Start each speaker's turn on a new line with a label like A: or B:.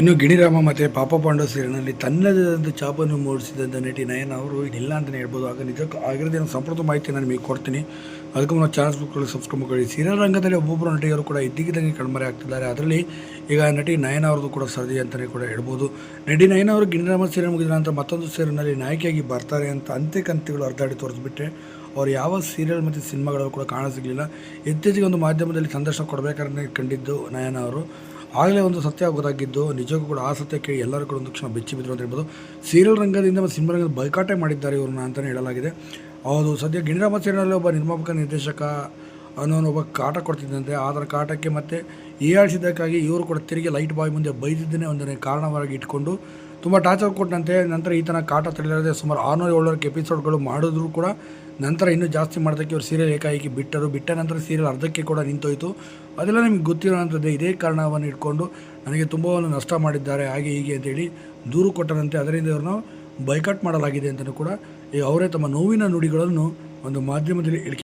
A: ಇನ್ನು ಗಿಣಿರಾಮ ಮತ್ತು ಪಾಪ ಪಾಂಡವ ಸೀರಿಯಲ್ನಲ್ಲಿ ತನ್ನದೇ ಚಾಪನ್ನು ಮೂಡಿಸಿದಂಥ ನಟಿ ನಯನ ಅವರು ಇಲ್ಲ ಅಂತಲೇ ಹೇಳ್ಬೋದು. ಆಗ ನಿಜಕ್ಕೂ ಆಗಿರೋದೇನೋ ಸಂಪೂರ್ಣ ಮಾಹಿತಿ ನಾನು ನಿಮಗೆ ಕೊಡ್ತೀನಿ. ಅದಕ್ಕೂ ನಾವು ಚಾನಲ್ಸ್ ಬುಕ್ಗಳು ಸಬ್ಸ್ಕ್ರೈಬ್ ಮಾಡಿ. ಸೀರಿಯಲ್ ರಂಗದಲ್ಲಿ ಒಬ್ಬೊಬ್ಬರು ನಟಿಯರು ಕೂಡ ಇದ್ದಕ್ಕಿದ್ದಂಗೆ ಕಣ್ಮರೆ ಆಗ್ತಿದ್ದಾರೆ. ಅದರಲ್ಲಿ ಈಗ ನಟಿ ನಯನ ಅವ್ರದ್ದು ಕೂಡ ಸರದಿ ಅಂತಲೇ ಕೂಡ ಹೇಳ್ಬೋದು. ನಟಿ ನಯನ ಅವರು ಗಿಣಿರಾಮ ಸೀರಿಯಲ್ ಮುಗಿದ ನಂತರ ಮತ್ತೊಂದು ಸೀರಿಯಲ್ನಲ್ಲಿ ನಾಯಕಿಯಾಗಿ ಬರ್ತಾರೆ ಅಂತ ಅಂತೆ ಕಂತಿಗಳು ಅರ್ಧಾಡಿ ತೋರಿಸ್ಬಿಟ್ರೆ ಅವ್ರು ಯಾವ ಸೀರಿಯಲ್ ಮತ್ತು ಸಿನಿಮಾಗಳಲ್ಲೂ ಕೂಡ ಕಾಣ ಸಿಗಲಿಲ್ಲ. ಇತ್ತೀಚೆಗೆ ಒಂದು ಮಾಧ್ಯಮದಲ್ಲಿ ಸಂದರ್ಶನ ಕೊಡಬೇಕಾದ್ರೆ ಕಂಡಿದ್ದು ನಯನ ಅವರು. ಆಗಲೇ ಒಂದು ಸತ್ಯ ಗೊತ್ತಾಗಿದ್ದು, ನಿಜಕ್ಕೂ ಕೂಡ ಆ ಸತ್ಯ ಕೇಳಿ ಎಲ್ಲರೂ ಕೂಡ ಒಂದು ಕ್ಷಣ ಬೆಚ್ಚಿ ಬಿದ್ದರು ಅಂತ ಹೇಳ್ಬೋದು. ಸೀರಿಯಲ್ ರಂಗದಿಂದ ಮತ್ತು ಸಿನಿಮಾ ರಂಗದ ಬೈಕಾಟೆ ಮಾಡಿದ್ದಾರೆ ಇವ್ರನ್ನ ಅಂತಲೇ ಹೇಳಲಾಗಿದೆ. ಹೌದು, ಸದ್ಯ ಗಿಣಿರಾಮ ಸೇರಿನಲ್ಲಿ ಒಬ್ಬ ನಿರ್ಮಾಪಕ, ನಿರ್ದೇಶಕ ಅನ್ನೋನು ಒಬ್ಬ ಕಾಟ ಕೊಡ್ತಿದ್ದಂತೆ. ಅದರ ಕಾಟಕ್ಕೆ ಮತ್ತು ಆಡಿಸಿದ್ದಕ್ಕಾಗಿ ಇವರು ಕೂಡ ತಿರುಗಿ ಲೈಟ್ ಬಾಯ್ ಮುಂದೆ ಬೈದಿದ್ದನ್ನೇ ಒಂದನೇ ಕಾರಣವಾಗಿ ಇಟ್ಕೊಂಡು ತುಂಬ ಟಾರ್ಚರ್ ಕೊಟ್ಟಂತೆ, ನಂತರ ಈತನ ಕಾಟ ತಡೆಯಲಾರದೆ ಸುಮಾರು ಆರುನೂರ ಏಳ್ನೂರಕ್ಕೆ ಎಪಿಸೋಡ್ಗಳು ಮಾಡಿದ್ರು ಕೂಡ ನಂತರ ಇನ್ನೂ ಜಾಸ್ತಿ ಮಾಡೋದಕ್ಕೆ ಇವರು ಸೀರಿಯಲ್ ಏಕಾಏಕಿ ಬಿಟ್ಟರು. ಬಿಟ್ಟ ನಂತರ ಸೀರಿಯಲ್ ಅರ್ಧಕ್ಕೆ ಕೂಡ ನಿಂತೋಯಿತು. ಅದೆಲ್ಲ ನಿಮಗೆ ಗೊತ್ತಿರೋಂಥದ್ದೇ ಇದೇ ಕಾರಣವನ್ನು ಇಟ್ಕೊಂಡು ನನಗೆ ತುಂಬವನ್ನು ನಷ್ಟ ಮಾಡಿದ್ದಾರೆ. ಹಾಗೆ ಹೀಗೆ ಅಂತೇಳಿ ದೂರು ಕೊಟ್ಟರಂತೆ ಅದರಿಂದ ಇವ್ರನ್ನ ಬೈಕಟ್ ಮಾಡಲಾಗಿದೆ ಅಂತಲೂ ಕೂಡ ಈಗ ಅವರೇ ತಮ್ಮ ನೋವಿನ ನುಡಿಗಳನ್ನು ಒಂದು ಮಾಧ್ಯಮದಲ್ಲಿ